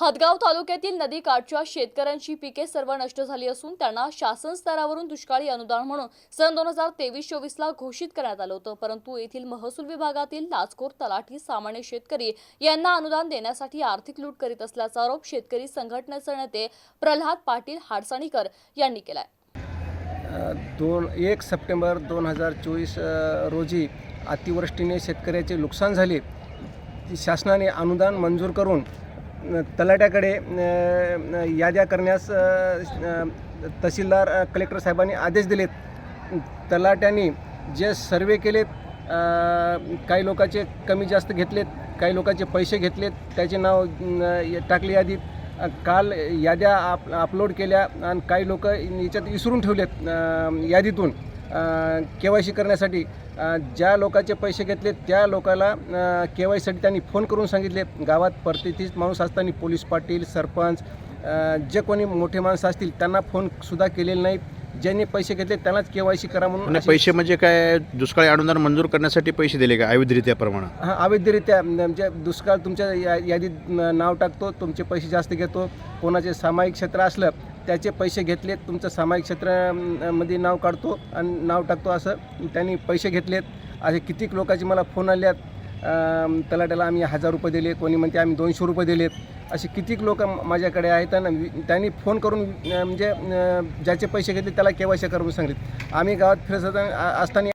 हदगाव तालुक्यातील नदीकाठच्या शेतकऱ्यांची पिके सर्व नष्ट झाली असून त्यांना शासन स्तरावरून दुष्काळी अनुदान म्हणून सन दोन हजार तेवीस चोवीसला घोषित करण्यात आलं होतं. परंतु येथील महसूल विभागातील लाचखोर तलाठी सामान्य शेतकरी यांना अनुदान देण्यासाठी आर्थिक लूट करीत असल्याचा आरोप शेतकरी संघटनेचे नेते प्रल्हाद पाटील हाडसाणीकर यांनी केलाय. दोन एक सप्टेंबर दोन हजार चोवीस रोजी अतिवृष्टीने शेतकऱ्याचे नुकसान झाले. शासनाने अनुदान मंजूर करून तलाट्याकडे याद्या करण्यास तहसीलदार कलेक्टर साहेबांनी आदेश दिलेत. तलाट्यांनी जे सर्वे केलेत काही लोकांचे कमी जास्त घेतलेत काही लोकांचे पैसे घेतलेत त्याचे नाव टाकले यादीत. काल याद्या आप अपलोड केल्या आणि काही लोक याच्यात विसरून ठेवलेत यादीतून. के वाय सी करण्यासाठी ज्या लोकांचे पैसे घेतले त्या लोकाला के वाय सीसाठी त्यांनी फोन करून सांगितले. गावात परतीतीस माणूस असताना पोलीस पाटील सरपंच जे कोणी मोठे माणसं असतील त्यांना फोनसुद्धा केलेले नाहीत. ज्यांनी पैसे घेतले त्यांनाच के वाय सी करा म्हणून पैसे म्हणजे काय? दुष्काळी अनुदान मंजूर करण्यासाठी पैसे दिले का? अवैधरित्याप्रमाणे हां अवैधरित्या. म्हणजे दुष्काळ तुमच्या या यादीत नाव टाकतो तुमचे पैसे जास्त घेतो. कोणाचे सामायिक क्षेत्र असलं त्याचे पैसे घेतलेत. तुमचं सामाजिक क्षेत्रामध्ये नाव काढतो आणि नाव टाकतो असं. त्यांनी पैसे घेतलेत. असे कितीक लोकांचे मला फोन आले आहेत तलाट्याला आम्ही हजार रुपये दिले. कोणी म्हणते आम्ही दोनशे रुपये दिलेत. असे कितीक लोक माझ्याकडे आहेत आणि त्यांनी फोन करून म्हणजे ज्याचे पैसे घेतले त्याला केवायसी करून सांगितले आम्ही गावात फिरत असताना- असताना